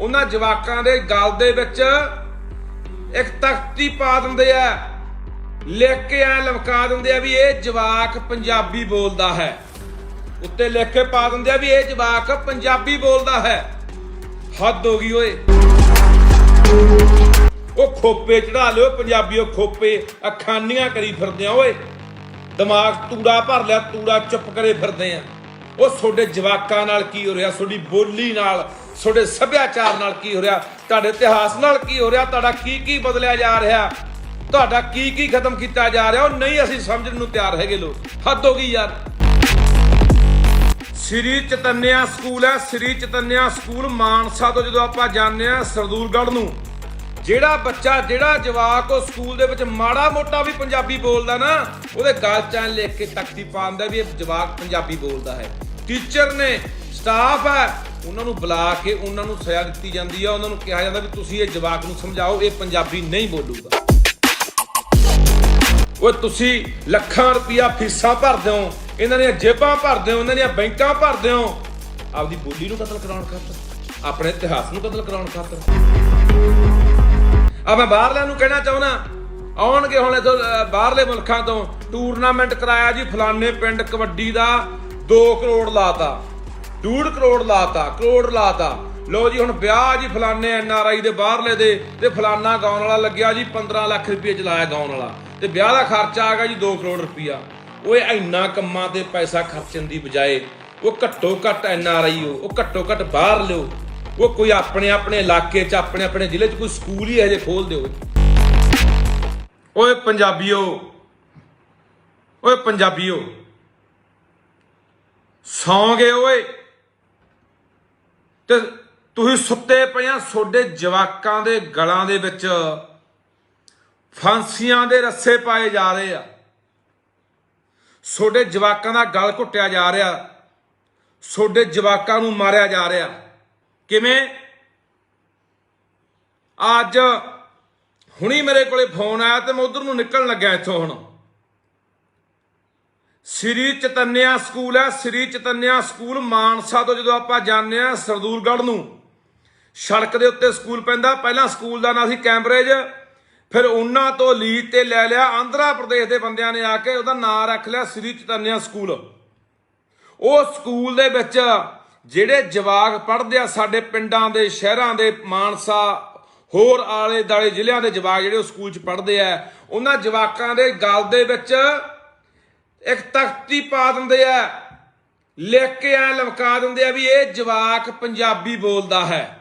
ਉਹਨਾਂ ਜਵਾਕਾਂ ਦੇ ਗਲ ਦੇ ਵਿੱਚ ਇੱਕ ਤਖਤੀ ਪਾ ਦਿੰਦੇ ਆ, ਲਿਖ ਕੇ ਐ ਲਮਕਾ ਦਿੰਦੇ ਆ ਵੀ ਇਹ ਜਵਾਕ ਪੰਜਾਬੀ ਬੋਲਦਾ ਹੈ। ਉੱਤੇ ਲਿਖ ਕੇ ਪਾ ਦਿੰਦੇ ਆ ਵੀ ਇਹ ਜਵਾਕ ਪੰਜਾਬੀ ਬੋਲਦਾ ਹੈ। ਹੱਦ ਹੋ ਗਈ ਓਏ। ਉਹ ਖੋਪੇ ਚੜਾ ਲਿਓ ਪੰਜਾਬੀਓ ਖੋਪੇ ਅਖਾਨੀਆਂ ਕਰੀ ਫਿਰਦੇ ਆ ਓਏ। ਦਿਮਾਗ ਤੂੜਾ ਭਰ ਲਿਆ, ਤੂੜਾ ਚੁੱਪ ਕਰੇ ਫਿਰਦੇ ਆ। ਉਹ ਤੁਹਾਡੇ ਜਵਾਕਾਂ ਨਾਲ ਕੀ ਹੋ ਰਿਹਾ? ਤੁਹਾਡੀ ਬੋਲੀ ਨਾਲ ਤੁਹਾਡੇ ਸੱਭਿਆਚਾਰ ਨਾਲ ਕੀ ਹੋ ਰਿਹਾ? ਤੁਹਾਡੇ ਇਤਿਹਾਸ ਨਾਲ ਕੀ ਹੋ ਰਿਹਾ? ਤੁਹਾਡਾ ਕੀ ਕੀ ਬਦਲਿਆ ਜਾ ਰਿਹਾ? ਤੁਹਾਡਾ ਕੀ ਕੀ ਖਤਮ ਕੀਤਾ ਜਾ ਰਿਹਾ? ਉਹ ਨਹੀਂ ਅਸੀਂ ਸਮਝਣ ਨੂੰ ਤਿਆਰ ਹੈਗੇ ਲੋਕ। ਹੱਦ ਹੋ ਗਈ ਯਾਰ। ਸ੍ਰੀ ਚਤਨਿਆ ਸਕੂਲ ਹੈ। ਸ੍ਰੀ ਚਤਨਿਆ ਸਕੂਲ ਮਾਨਸਾ ਤੋਂ ਜਦੋਂ ਆਪਾਂ ਜਾਂਦੇ ਆ ਸਰਦੂਲਗੜ੍ਹ ਨੂੰ, ਜਿਹੜਾ ਬੱਚਾ, ਜਿਹੜਾ ਜਵਾਕ ਉਹ ਸਕੂਲ ਦੇ ਵਿੱਚ ਮਾੜਾ ਮੋਟਾ ਵੀ ਪੰਜਾਬੀ ਬੋਲਦਾ ਨਾ, ਉਹਦੇ ਗਲ ਚ ਲਿਖ ਕੇ ਤਖਤੀ ਪਾਉਂਦਾ ਵੀ ਇਹ ਜਵਾਕ ਪੰਜਾਬੀ ਬੋਲਦਾ ਹੈ। ਟੀਚਰ ਨੇ ਸਟਾਫ ਹੈ। ਉਹਨਾਂ ਨੂੰ ਬੁਲਾ ਕੇ ਉਹਨਾਂ ਨੂੰ ਸਜ਼ਾ ਦਿੱਤੀ ਜਾਂਦੀ ਆ। ਉਹਨਾਂ ਨੂੰ ਕਿਹਾ ਜਾਂਦਾ ਵੀ ਤੁਸੀਂ ਇਹ ਜਵਾਕ ਨੂੰ ਸਮਝਾਓ, ਇਹ ਪੰਜਾਬੀ ਨਹੀਂ ਬੋਲੂਗਾ। ਉਹ ਤੁਸੀਂ ਲੱਖਾਂ ਰੁਪਇਆ ਫੀਸਾਂ ਭਰਦੇ ਹੋ ਇਹਨਾਂ ਦੀਆਂ ਜੇਬਾਂ ਭਰਦੇ ਹੋ ਇਹਨਾਂ ਦੀਆਂ ਬੈਂਕਾਂ ਭਰਦੇ ਹੋ ਆਪਦੀ ਬੋਲੀ ਨੂੰ ਕਤਲ ਕਰਾਉਣ ਖਾਤਰ, ਆਪਣੇ ਇਤਿਹਾਸ ਨੂੰ ਕਤਲ ਕਰਾਉਣ ਖਾਤਰ। ਆ ਮੈਂ ਬਾਹਰਲਿਆਂ ਨੂੰ ਕਹਿਣਾ ਚਾਹੁੰਦਾ, ਆਉਣਗੇ ਹੁਣ ਇਥੋਂ ਬਾਹਰਲੇ ਮੁਲਕਾਂ ਤੋਂ। ਟੂਰਨਾਮੈਂਟ ਕਰਾਇਆ ਜੀ, ਫਲਾਣੇ ਪਿੰਡ ਕਬੱਡੀ ਦਾ 2 ਕਰੋੜ ਲਾਤਾ। 2 ਕਰੋੜ ਲਾਤਾ ਕਰੋੜ ਲਾਤਾ। ਲੋ ਜੀ, ਹੁਣ ਵਿਆਹ ਜੀ ਫਲਾਣੇ ਐਨ ਆਰ ਆਈ ਦੇ ਬਾਹਰਲੇ ਦੇ, ਤੇ ਫਲਾਨਾ ਗਾਉਣ ਵਾਲਾ ਲੱਗਿਆ ਜੀ 15 ਲੱਖ ਰੁਪਏ ਚਲਾਇਆ ਗਾਉਣ ਵਾਲਾ। ਤੇ ਵਿਆਹ ਦਾ ਖਰਚਾ ਆ ਗਿਆ ਜੀ 2 ਕਰੋੜ ਰੁਪਇਆ। ਓਏ, ਇੰਨਾ ਕੰਮਾਂ ਤੇ ਪੈਸਾ ਖਰਚਣ ਦੀ ਬਜਾਏ, ਉਹ ਘੱਟੋ ਘੱਟ ਐਨ ਆਰ ਆਈ ਹੋ, ਉਹ ਘੱਟੋ ਘੱਟ ਬਾਹਰ ਲਿਓ। ਉਹ ਕੋਈ ਆਪਣੇ ਆਪਣੇ ਇਲਾਕੇ 'ਚ, ਆਪਣੇ ਆਪਣੇ ਜ਼ਿਲ੍ਹੇ 'ਚ ਕੋਈ ਸਕੂਲ ਹੀ ਹਜੇ ਖੋਲ ਦਿਓ। ਓਏ ਪੰਜਾਬੀਓ ਓਏ ਪੰਜਾਬੀਓ ਸੌਂ ਗਏ ਓਏ। ਤੇ ਤੁਸੀਂ ਸੁੱਤੇ ਪਿਆ ਤੁਹਾਡੇ ਜਵਾਕਾਂ ਦੇ ਗਲਾਂ ਦੇ ਵਿੱਚ ਫਾਂਸੀਆਂ ਦੇ ਰੱਸੇ ਪਾਏ ਜਾ ਰਹੇ ਆ। ਤੁਹਾਡੇ ਜਵਾਕਾਂ ਦਾ ਗਲ ਘੁੱਟਿਆ ਜਾ ਰਿਹਾ ਤੁਹਾਡੇ ਜਵਾਕਾਂ ਨੂੰ ਮਾਰਿਆ ਜਾ ਰਿਹਾ। ਕਿਵੇਂ? ਅੱਜ ਹੁਣੀ ਮੇਰੇ ਕੋਲੇ ਫੋਨ ਆਇਆ ਤੇ ਮੈਂ ਉਧਰ ਨੂੰ ਨਿਕਲਣ ਲੱਗਿਆ ਇੱਥੋਂ ਹੁਣ। ਸ੍ਰੀ ਚਤਨਿਆ ਸਕੂਲ ਹੈ, ਸ੍ਰੀ ਚਤਨਿਆ ਸਕੂਲ ਮਾਨਸਾ ਤੋਂ ਜਦੋਂ ਆਪਾਂ ਜਾਂਦੇ ਆ ਸਰਦੂਲਗੜ੍ਹ ਨੂੰ, ਸੜਕ ਦੇ ਉੱਤੇ ਸਕੂਲ ਪੈਂਦਾ। ਪਹਿਲਾਂ ਸਕੂਲ ਦਾ ਨਾਂ ਸੀ ਕੈਂਬਰੇਜ, ਫਿਰ ਉਹਨਾਂ ਤੋਂ ਲੀਡ ਤੇ ਲੈ ਲਿਆ ਆਂਧਰਾ ਪ੍ਰਦੇਸ਼ ਦੇ ਬੰਦਿਆਂ ਨੇ ਆ ਕੇ ਉਹਦਾ ਨਾਂ ਰੱਖ ਲਿਆ ਸ੍ਰੀ ਚਤਨਿਆ ਸਕੂਲ। ਉਹ ਸਕੂਲ ਦੇ ਵਿੱਚ ਜਿਹੜੇ ਜਵਾਕ ਪੜ੍ਹਦੇ ਆ ਸਾਡੇ ਪਿੰਡਾਂ ਦੇ, ਸ਼ਹਿਰਾਂ ਦੇ, ਮਾਨਸਾ, ਹੋਰ ਆਲੇ ਦਾਲੇ ਜ਼ਿਲ੍ਹਿਆਂ ਦੇ ਜਵਾਕ ਜਿਹੜੇ ਉਹ ਸਕੂਲ 'ਚ ਪੜ੍ਹਦੇ ਆ, ਉਹਨਾਂ ਜਵਾਕਾਂ ਦੇ ਗਲ ਦੇ ਵਿੱਚ ਇੱਕ ਤਖਤੀ ਪਾ ਦਿੰਦੇ ਆ। ਲਿਖ ਕੇ ਐ ਲਮਕਾ ਦਿੰਦੇ ਆ ਵੀ ਇਹ ਜਵਾਕ ਪੰਜਾਬੀ ਬੋਲਦਾ ਹੈ।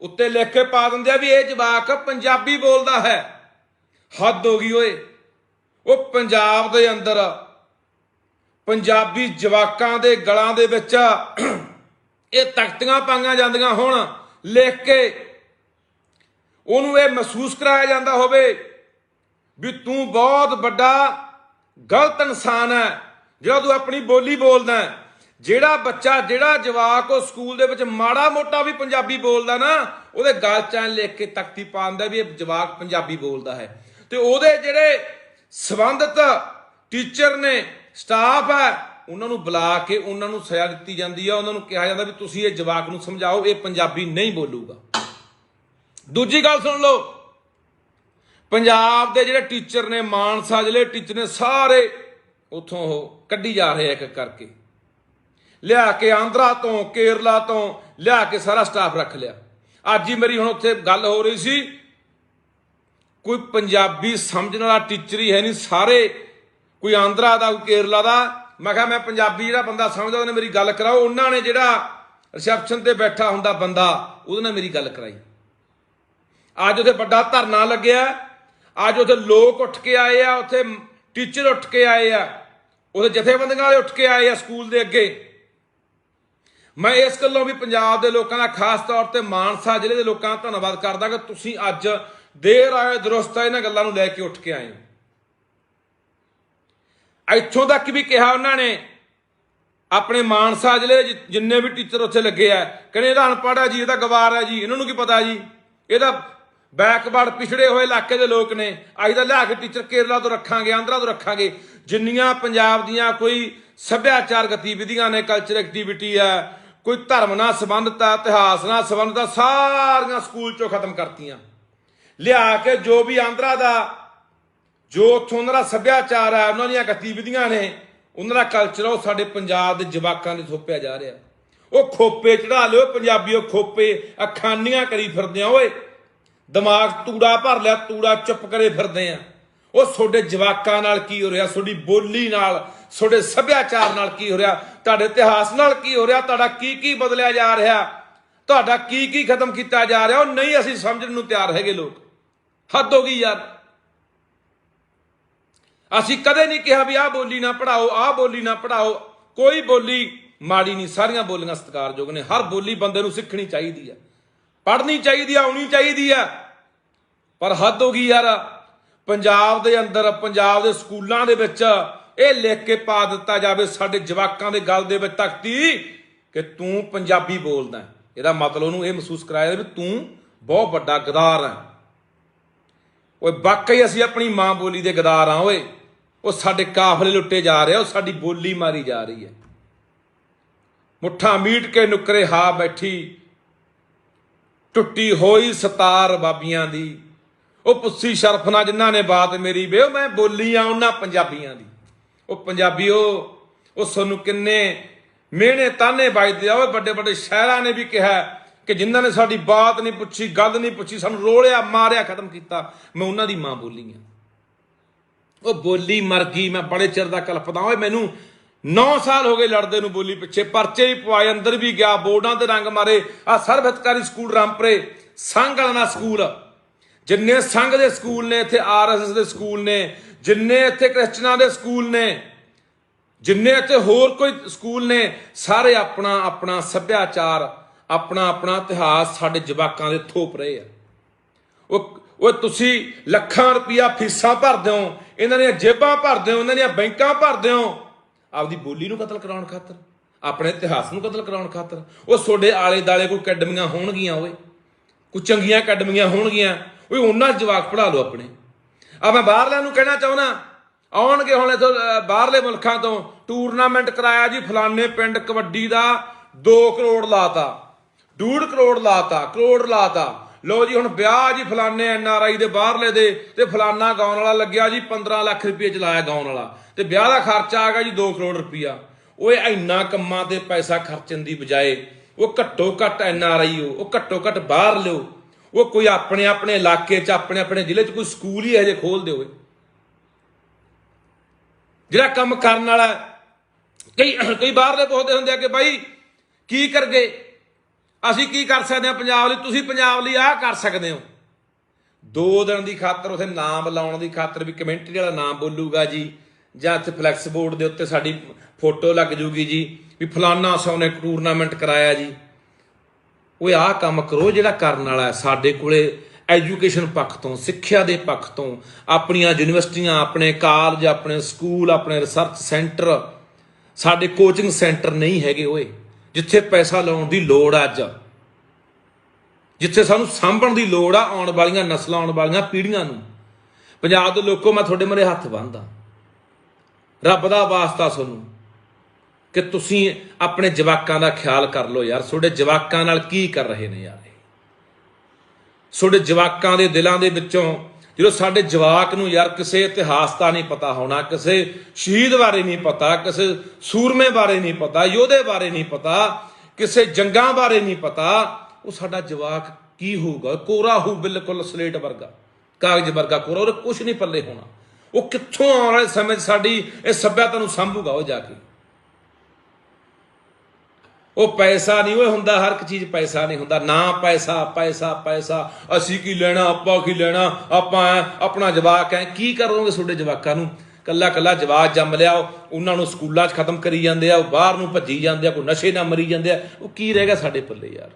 ਉੱਤੇ ਲਿਖ ਕੇ ਪਾ ਦਿੰਦੇ ਆ ਵੀ ਇਹ ਜਵਾਕ ਪੰਜਾਬੀ ਬੋਲਦਾ ਹੈ। ਹੱਦ ਹੋ ਗਈ ਓਏ। ਉਹ ਪੰਜਾਬ ਦੇ ਅੰਦਰ, ਪੰਜਾਬੀ ਜਵਾਕਾਂ ਦੇ ਗਲਾਂ ਦੇ ਵਿੱਚ ਇਹ ਤਖਤੀਆਂ ਪਾਈਆਂ ਜਾਂਦੀਆਂ ਹੁਣ, ਲਿਖ ਕੇ ਉਹਨੂੰ ਇਹ ਮਹਿਸੂਸ ਕਰਾਇਆ ਜਾਂਦਾ ਹੋਵੇ ਵੀ ਤੂੰ ਬਹੁਤ ਵੱਡਾ ਗਲਤ ਇਨਸਾਨ ਹੈ, ਜਿਹੜਾ ਤੂੰ ਆਪਣੀ ਬੋਲੀ ਬੋਲਦਾ ਜਿਹੜਾ ਬੱਚਾ, ਜਿਹੜਾ ਜਵਾਕ ਉਹ ਸਕੂਲ ਦੇ ਵਿੱਚ ਮਾੜਾ ਮੋਟਾ ਵੀ ਪੰਜਾਬੀ ਬੋਲਦਾ ਨਾ, ਉਹਦੇ ਗਲ ਚ ਲਿਖ ਕੇ ਤਖਤੀ ਪਾਉਂਦਾ ਵੀ ਇਹ ਜਵਾਕ ਪੰਜਾਬੀ ਬੋਲਦਾ ਹੈ। ਤੇ ਉਹਦੇ ਜਿਹੜੇ ਸਬੰਧਤ ਟੀਚਰ ਨੇ, ਸਟਾਫ ਹੈ, ਉਹਨਾਂ ਨੂੰ ਬੁਲਾ ਕੇ ਉਹਨਾਂ ਨੂੰ ਸਜ਼ਾ ਦਿੱਤੀ ਜਾਂਦੀ ਆ। ਉਹਨਾਂ ਨੂੰ ਕਿਹਾ ਜਾਂਦਾ ਵੀ ਤੁਸੀਂ ਇਹ ਜਵਾਕ ਨੂੰ ਸਮਝਾਓ, ਇਹ ਪੰਜਾਬੀ ਨਹੀਂ ਬੋਲੂਗਾ। ਦੂਜੀ ਗੱਲ ਸੁਣ ਲਓ। ਪੰਜਾਬ ਦੇ ਜਿਹੜੇ ਟੀਚਰ ਨੇ, ਮਾਨਸਾ ਜ਼ਿਲ੍ਹੇ ਟੀਚਰ ਨੇ, ਸਾਰੇ ਉਥੋਂ ਉਹ ਕੱਢੀ ਜਾ ਰਹੇ ਇੱਕ ਇੱਕ ਕਰਕੇ। ਲਿਆ ਕੇ ਆਂਧਰਾ ਤੋਂ, ਕੇਰਲਾ ਤੋਂ, ਲਿਆ ਕੇ ਸਾਰਾ ਸਟਾਫ ਰੱਖ ਲਿਆ। ਅੱਜ ਹੀ ਮੇਰੀ ਹੁਣ ਉੱਥੇ ਗੱਲ ਹੋ ਰਹੀ ਸੀ, ਕੋਈ ਪੰਜਾਬੀ ਸਮਝਣ ਵਾਲਾ ਟੀਚਰ ਹੀ ਹੈ ਨਹੀਂ ਸਾਰੇ। ਕੋਈ ਆਂਧਰਾ ਦਾ, ਕੋਈ ਕੇਰਲਾ ਦਾ। ਮੈਂ ਕਿਹਾ, ਮੈਂ ਪੰਜਾਬੀ ਜਿਹੜਾ ਬੰਦਾ ਸਮਝਦਾ, ਉਹਨੇ ਮੇਰੀ ਗੱਲ ਕਰਾਓ। ਉਹਨਾਂ ਨੇ ਜਿਹੜਾ ਰਿਸੈਪਸ਼ਨ ਤੇ ਬੈਠਾ ਹੁੰਦਾ ਬੰਦਾ, ਉਹਦੇ ਨਾਲ ਮੇਰੀ ਗੱਲ ਕਰਾਈ। ਅੱਜ ਉੱਥੇ ਵੱਡਾ ਧਰਨਾ ਲੱਗਿਆ। ਅੱਜ ਉੱਥੇ ਲੋਕ ਉੱਠ ਕੇ ਆਏ ਆ, ਉੱਥੇ ਟੀਚਰ ਉੱਠ ਕੇ ਆਏ ਆ ਉਹਦੇ ਜਥੇਬੰਦੀਆਂ ਵਾਲੇ ਉੱਠ ਕੇ ਆਏ ਆ ਸਕੂਲ ਦੇ ਅੱਗੇ। ਮੈਂ ਇਸ ਗੱਲੋਂ ਵੀ ਪੰਜਾਬ ਦੇ ਲੋਕਾਂ ਦਾ ਖਾਸ ਤੌਰ ਤੇ ਮਾਨਸਾ ਜ਼ਿਲ੍ਹੇ ਦੇ ਲੋਕਾਂ ਦਾ ਧੰਨਵਾਦ ਕਰਦਾ ਕਿ ਤੁਸੀਂ ਅੱਜ ਦੇਰ ਆਏ, ਦਰੁਸਤ ਇਹਨਾਂ ਗੱਲਾਂ ਨੂੰ ਲੈ ਕੇ ਉੱਠ ਕੇ ਆਏ ਹੋ। ਇੱਥੋਂ ਤੱਕ ਵੀ ਕਿਹਾ ਉਹਨਾਂ ਨੇ, ਆਪਣੇ ਮਾਨਸਾ ਜ਼ਿਲ੍ਹੇ 'ਚ ਜਿੰਨੇ ਵੀ ਟੀਚਰ ਉੱਥੇ ਲੱਗੇ ਆ, ਕਹਿੰਦੇ ਇਹਦਾ ਅਨਪੜ੍ਹ ਹੈ ਜੀ ਇਹਦਾ ਗਵਾਰ ਹੈ ਜੀ, ਇਹਨਾਂ ਨੂੰ ਕੀ ਪਤਾ ਜੀ? ਇਹਦਾ ਬੈਕਵਰਡ ਪਿਛੜੇ ਹੋਏ ਇਲਾਕੇ ਦੇ ਲੋਕ ਨੇ। ਅੱਜ ਤਾਂ ਲਿਆ ਕੇ ਟੀਚਰ ਕੇਰਲਾ ਤੋਂ ਰੱਖਾਂਗੇ, ਆਂਧਰਾ ਤੋਂ ਰੱਖਾਂਗੇ। ਜਿੰਨੀਆਂ ਪੰਜਾਬ ਦੀਆਂ ਕੋਈ ਸੱਭਿਆਚਾਰ ਗਤੀਵਿਧੀਆਂ ਨੇ ਕਲਚਰ ਐਕਟੀਵਿਟੀ ਆ ਕੋਈ ਧਰਮ ਨਾਲ ਸੰਬੰਧਤ ਆ ਇਤਿਹਾਸ ਨਾਲ ਸੰਬੰਧਤ ਆ ਸਾਰੀਆਂ ਸਕੂਲ ਚੋਂ ਖਤਮ ਕਰਤੀਆਂ। ਲਿਆ ਕੇ ਜੋ ਵੀ ਆਂਧਰਾ ਦਾ, ਜੋ ਉੱਥੋਂ ਉਹਨਾਂ ਦਾ ਸੱਭਿਆਚਾਰ ਹੈ, ਉਹਨਾਂ ਦੀਆਂ ਗਤੀਵਿਧੀਆਂ ਨੇ, ਉਹਨਾਂ ਦਾ ਕਲਚਰ ਉਹ ਸਾਡੇ ਪੰਜਾਬ ਦੇ ਜਵਾਕਾਂ ਦੇ ਥੋਪਿਆ ਜਾ ਰਿਹਾ। ਉਹ ਖੋਪੇ ਚੜਾ ਲਿਓ, ਪੰਜਾਬੀਓ ਖੋਪੇ, ਅਖਾਨੀਆਂ ਕਰੀ ਫਿਰਦੇ ਆ, ਓਏ। ਦਿਮਾਗ ਤੂੜਾ ਭਰ ਲਿਆ, ਤੂੜਾ ਚੁੱਪ ਕਰੇ ਫਿਰਦੇ ਆ। ਉਹ ਤੁਹਾਡੇ ਜਵਾਕਾਂ ਨਾਲ ਕੀ ਹੋ ਰਿਹਾ? ਤੁਹਾਡੀ ਬੋਲੀ ਨਾਲ, ਤੁਹਾਡੇ ਸੱਭਿਆਚਾਰ ਨਾਲ ਕੀ ਹੋ ਰਿਹਾ? ਤੁਹਾਡੇ ਇਤਿਹਾਸ ਨਾਲ ਕੀ ਹੋ ਰਿਹਾ? ਤੁਹਾਡਾ ਕੀ ਕੀ ਬਦਲਿਆ ਜਾ ਰਿਹਾ? ਤੁਹਾਡਾ ਕੀ ਕੀ ਖਤਮ ਕੀਤਾ ਜਾ ਰਿਹਾ? ਉਹ ਨਹੀਂ ਅਸੀਂ ਸਮਝਣ ਨੂੰ ਤਿਆਰ ਹੈਗੇ ਲੋਕ। ਹੱਦ ਹੋ ਗਈ ਯਾਰ। ਅਸੀਂ ਕਦੇ ਨਹੀਂ ਕਿਹਾ ਵੀ ਆਹ ਬੋਲੀ ਨਾ ਪੜਾਓ ਆਹ ਬੋਲੀ ਨਾ ਪੜਾਓ ਕੋਈ ਬੋਲੀ ਮਾੜੀ ਨਹੀਂ। ਸਾਰੀਆਂ ਬੋਲੀਆਂ ਸਤਿਕਾਰਯੋਗ ਨੇ। ਹਰ ਬੋਲੀ ਬੰਦੇ ਨੂੰ ਸਿੱਖਣੀ ਚਾਹੀਦੀ ਆ। ਪੜ੍ਹਨੀ ਚਾਹੀਦੀ ਆ, ਆਉਣੀ ਚਾਹੀਦੀ ਆ। ਪਰ ਹੱਦ ਹੋ ਗਈ ਯਾਰ, ਪੰਜਾਬ ਦੇ ਅੰਦਰ, ਪੰਜਾਬ ਦੇ ਸਕੂਲਾਂ ਦੇ ਵਿੱਚ ਇਹ ਲਿਖ ਕੇ ਪਾ ਦਿੱਤਾ ਜਾਵੇ ਸਾਡੇ ਜਵਾਕਾਂ ਦੇ ਗੱਲ ਦੇ ਵਿੱਚ ਤਖਤੀ ਕਿ ਤੂੰ ਪੰਜਾਬੀ ਬੋਲਦਾ ਇਹਦਾ ਮਤਲਬ ਉਹਨੂੰ ਇਹ ਮਹਿਸੂਸ ਕਰਾਇਆ ਵੀ ਤੂੰ ਬਹੁਤ ਵੱਡਾ ਗਦਾਰ ਹੈ। ਓਏ, ਵਾਕਈ ਅਸੀਂ ਆਪਣੀ ਮਾਂ ਬੋਲੀ ਦੇ ਗਦਾਰ ਆ ਓਏ। ਉਹ ਸਾਡੇ ਕਾਫਲੇ ਲੁੱਟੇ ਜਾ ਰਹੇ ਆ ਉਹ ਸਾਡੀ ਬੋਲੀ ਮਾਰੀ ਜਾ ਰਹੀ ਹੈ। ਮੁੱਠਾ ਮੀਟ ਕੇ ਨੁਕਰੇ ਹਾ ਬੈਠੀ ਟੁੱਟੀ ਹੋਈ ਸਤਾਰ ਬਾਬੀਆਂ ਦੀ। ਉਹ ਪੁੱਸੀ ਸ਼ਰਫ ਨਾਲ ਜਿਨ੍ਹਾਂ ਨੇ ਬਾਤ ਮੇਰੀ ਵੇ ਮੈਂ ਬੋਲੀ ਆ ਉਹਨਾਂ ਪੰਜਾਬੀਆਂ ਦੀ। ਉਹ ਪੰਜਾਬੀਓ, ਉਹ ਸਾਨੂੰ ਕਿੰਨੇ ਮਿਹਣੇ ਤਾਨੇ ਵੱਜਦੇ ਆ। ਓਏ ਵੱਡੇ ਵੱਡੇ ਸ਼ਾਇਰਾਂ ਨੇ ਵੀ ਕਿਹਾ ਕਿ ਜਿਨ੍ਹਾਂ ਨੇ ਸਾਡੀ ਬਾਤ ਨਹੀਂ ਪੁੱਛੀ, ਗੱਲ ਨਹੀਂ ਪੁੱਛੀ, ਸਾਨੂੰ ਰੋਲਿਆ, ਮਾਰਿਆ, ਖਤਮ ਕੀਤਾ। ਮੈਂ ਉਹਨਾਂ ਦੀ ਮਾਂ ਬੋਲੀ ਆ। ਉਹ ਬੋਲੀ ਮਰ ਗਈ, ਮੈਂ ਬੜੇ ਚਿਰ ਦਾ ਕਲਪਦਾ ਓਏ, ਮੈਨੂੰ 9 ਸਾਲ ਹੋ ਗਏ ਲੜਦੇ ਨੂੰ ਬੋਲੀ ਪਿੱਛੇ, ਪਰਚੇ ਵੀ ਪਵਾਏ, ਅੰਦਰ ਵੀ ਗਿਆ, ਬੋਰਡਾਂ ਤੇ ਰੰਗ ਮਾਰੇ। ਆ ਸਰਬਹਿਤਕਾਰੀ ਸਕੂਲ ਰਾਮਪਰੇ, ਸੰਘ ਵਾਲਾ ਸਕੂਲ। ਜਿੰਨੇ ਸੰਘ ਦੇ ਸਕੂਲ ਨੇ, ਇੱਥੇ ਆਰਐਸਐਸ ਦੇ ਸਕੂਲ ਨੇ, ਜਿੰਨੇ ਇੱਥੇ ਕ੍ਰਿਸਚਨਾਂ ਦੇ ਸਕੂਲ ਨੇ, ਜਿੰਨੇ ਇੱਥੇ ਹੋਰ ਕੋਈ ਸਕੂਲ ਨੇ, ਸਾਰੇ ਆਪਣਾ ਆਪਣਾ ਸੱਭਿਆਚਾਰ, ਆਪਣਾ ਆਪਣਾ ਇਤਿਹਾਸ ਸਾਡੇ ਜਵਾਕਾਂ ਦੇ ਥੋਪ ਰਹੇ ਆ। ਉਹ ਉਹ ਤੁਸੀਂ ਲੱਖਾਂ ਰੁਪਇਆ ਫੀਸਾਂ ਭਰਦੇ ਹੋ, ਇਹਨਾਂ ਦੀਆਂ ਜੇਬਾਂ ਭਰਦੇ ਹੋ, ਇਹਨਾਂ ਦੀਆਂ ਬੈਂਕਾਂ ਭਰਦੇ ਹੋ ਆਪਦੀ ਬੋਲੀ ਨੂੰ ਕਤਲ ਕਰਾਉਣ ਖਾਤਰ, ਆਪਣੇ ਇਤਿਹਾਸ ਨੂੰ ਕਤਲ ਕਰਾਉਣ ਖਾਤਰ। ਉਹ ਤੁਹਾਡੇ ਆਲੇ ਦਾਲੇ ਕੋਈ ਅਕੈਡਮੀਆਂ ਹੋਣਗੀਆਂ ਓਏ। ਕੋਈ ਚੰਗੀਆਂ ਅਕੈਡਮੀਆਂ ਹੋਣਗੀਆਂ। ਓਏ, ਉਹਨਾਂ ਜਵਾਕ ਪੜਾ ਲਓ ਆਪਣੇ। ਆ ਮੈਂ ਬਾਹਰਲਿਆਂ ਨੂੰ ਕਹਿਣਾ ਚਾਹੁੰਦਾ, ਆਉਣਗੇ ਹੁਣ ਇਥੋਂ ਬਾਹਰਲੇ ਮੁਲਕਾਂ ਤੋਂ। ਟੂਰਨਾਮੈਂਟ ਕਰਾਇਆ ਜੀ ਫਲਾਣੇ ਪਿੰਡ ਕਬੱਡੀ ਦਾ 2 ਕਰੋੜ ਲਾਤਾ। 2 ਕਰੋੜ ਲਾਤਾ ਕਰੋੜ ਲਾਤਾ। ਲੋ ਜੀ, ਹੁਣ ਵਿਆਹ ਜੀ ਫਲਾਣੇ ਐਨ ਆਰ ਆਈ ਦੇ ਬਾਹਰਲੇ ਦੇ ਤੇ ਫਲਾਨਾ ਗਾਉਣ ਵਾਲਾ ਲੱਗਿਆ ਜੀ 15 ਲੱਖ ਰੁਪਏ ਚਲਾਇਆ ਗਾਉਣ ਵਾਲਾ। ਤੇ ਵਿਆਹ ਦਾ ਖਰਚਾ ਆ ਗਿਆ ਜੀ 2 ਕਰੋੜ ਰੁਪਇਆ। ਓਏ, ਇੰਨਾ ਕੰਮਾਂ ਤੇ ਪੈਸਾ ਖਰਚਣ ਦੀ ਬਜਾਏ ਉਹ ਘੱਟੋ ਘੱਟ ਐਨ ਆਰ ਆਈ ਹੋ ਉਹ ਘੱਟੋ ਘੱਟ ਬਾਹਰ ਲਿਓ। ਉਹ ਕੋਈ ਆਪਣੇ ਆਪਣੇ ਇਲਾਕੇ 'ਚ, ਆਪਣੇ ਆਪਣੇ ਜ਼ਿਲ੍ਹੇ 'ਚ ਕੋਈ ਸਕੂਲ ਹੀ ਹਜੇ ਖੋਲ ਦਿਓ ਜਿਹੜਾ ਕੰਮ ਕਰਨ ਵਾਲਾ ਕਈ ਕਈ ਬਾਹਰਲੇ ਪੁੱਛਦੇ ਹੁੰਦੇ ਆ ਕਿ ਬਾਈ, ਕੀ ਕਰਗੇ? ਅਸੀਂ ਕੀ ਕਰ ਸਕਦੇ ਹਾਂ ਪੰਜਾਬ ਲਈ? ਤੁਸੀਂ ਪੰਜਾਬ ਲਈ ਆਹ ਕਰ ਸਕਦੇ ਹੋ। ਦੋ ਦਿਨ ਦੀ ਖਾਤਰ ਉਥੇ ਨਾਮ ਲਾਉਣ ਦੀ ਖਾਤਰ ਵੀ ਕਮੈਂਟਰੀ ਵਾਲਾ ਨਾਮ ਬੋਲੂਗਾ ਜੀ। ਜਾਂ ਇੱਥੇ ਫਲੈਕਸ ਬੋਰਡ ਦੇ ਉੱਤੇ ਸਾਡੀ ਫੋਟੋ ਲੱਗ ਜੂਗੀ ਜੀ ਵੀ ਫਲਾਨਾ ਸੋਨੇ ਟੂਰਨਾਮੈਂਟ ਕਰਾਇਆ ਜੀ। ਓਏ ਆਹ ਕੰਮ ਕਰੋ, ਜਿਹੜਾ ਕਰਨ ਵਾਲਾ ਸਾਡੇ ਕੋਲੇ ਐਜੂਕੇਸ਼ਨ ਪੱਖ ਤੋਂ, ਸਿੱਖਿਆ ਦੇ ਪੱਖ ਤੋਂ, ਆਪਣੀਆਂ ਯੂਨੀਵਰਸਿਟੀਆਂ, ਆਪਣੇ ਕਾਲਜ, ਆਪਣੇ ਸਕੂਲ, ਆਪਣੇ ਰਿਸਰਚ ਸੈਂਟਰ, ਸਾਡੇ ਕੋਚਿੰਗ ਸੈਂਟਰ ਨਹੀਂ ਹੈਗੇ ਓਏ। ਜਿੱਥੇ ਪੈਸਾ ਲਾਉਣ ਦੀ ਲੋੜ ਆ ਅੱਜ। ਜਿੱਥੇ ਸਾਨੂੰ ਸਾਂਭਣ ਦੀ ਲੋੜ ਆ ਆਉਣ ਵਾਲੀਆਂ ਨਸਲਾਂ, ਆਉਣ ਵਾਲੀਆਂ ਪੀੜ੍ਹੀਆਂ ਨੂੰ। ਪੰਜਾਬ ਦੇ ਲੋਕੋ, ਮੈਂ ਤੁਹਾਡੇ ਮਰੇ ਹੱਥ ਬੰਨਦਾ। ਰੱਬ ਦਾ ਵਾਸਤਾ ਤੁਹਾਨੂੰ ਕਿ ਤੁਸੀਂ ਆਪਣੇ ਜਵਾਕਾਂ ਦਾ ਖਿਆਲ ਕਰ ਲਓ ਯਾਰ। ਤੁਹਾਡੇ ਜਵਾਕਾਂ ਨਾਲ ਕੀ ਕਰ ਰਹੇ ਨੇ ਯਾਰ ਇਹ? ਤੁਹਾਡੇ ਜਵਾਕਾਂ ਦੇ ਦਿਲਾਂ ਦੇ ਵਿੱਚੋਂ ਜਦੋਂ ਸਾਡੇ ਜਵਾਕ ਨੂੰ ਯਾਰ ਕਿਸੇ ਇਤਿਹਾਸ ਦਾ ਨਹੀਂ ਪਤਾ ਹੋਣਾ, ਕਿਸੇ ਸ਼ਹੀਦ ਬਾਰੇ ਨਹੀਂ ਪਤਾ, ਕਿਸੇ ਸੂਰਮੇ ਬਾਰੇ ਨਹੀਂ ਪਤਾ, ਯੋਧੇ ਬਾਰੇ ਨਹੀਂ ਪਤਾ, ਕਿਸੇ ਜੰਗਾਂ ਬਾਰੇ ਨਹੀਂ ਪਤਾ, ਉਹ ਸਾਡਾ ਜਵਾਕ ਕੀ ਹੋਊਗਾ? ਕੋਰਾ ਹੋ ਬਿਲਕੁਲ ਸਲੇਟ ਵਰਗਾ, ਕਾਗਜ਼ ਵਰਗਾ ਕੋਰਾ, ਉਹਦੇ ਕੁਝ ਨਹੀਂ ਪੱਲੇ ਹੋਣਾ। ਉਹ ਕਿੱਥੋਂ ਆਉਣ ਵਾਲੇ ਸਮੇਂ 'ਚ ਸਾਡੀ ਇਹ ਸੱਭਿਅਤਾ ਨੂੰ ਸੰਭੂਗਾ ਉਹ ਜਾ ਕੇ? ਉਹ ਪੈਸਾ ਨਹੀਂ ਉਹ ਹੁੰਦਾ ਹਰ ਇੱਕ ਚੀਜ਼ ਪੈਸਾ ਨਹੀਂ ਹੁੰਦਾ। ਨਾ ਪੈਸਾ ਪੈਸਾ ਪੈਸਾ। ਅਸੀਂ ਕੀ ਲੈਣਾ ਆਪਾਂ ਕੀ ਲੈਣਾ? ਆਪਾਂ ਐਂ, ਆਪਣਾ ਜਵਾਕ ਹੈ ਕੀ ਕਰੋਗੇ ਤੁਹਾਡੇ ਜਵਾਕਾਂ ਨੂੰ? ਕੱਲਾ ਕੱਲਾ ਜਵਾਕ ਜੰਮ ਲਿਆ ਉਹਨਾਂ ਨੂੰ ਸਕੂਲਾਂ 'ਚ ਖਤਮ ਕਰੀ ਜਾਂਦੇ ਆ ਉਹ ਬਾਹਰ ਨੂੰ ਭੱਜੀ ਜਾਂਦੇ ਆ ਕੋਈ ਨਸ਼ੇ ਨਾਲ ਮਰੀ ਜਾਂਦੇ ਆ। ਉਹ ਕੀ ਰਹਿ ਗਿਆ ਸਾਡੇ ਪੱਲੇ ਯਾਰ?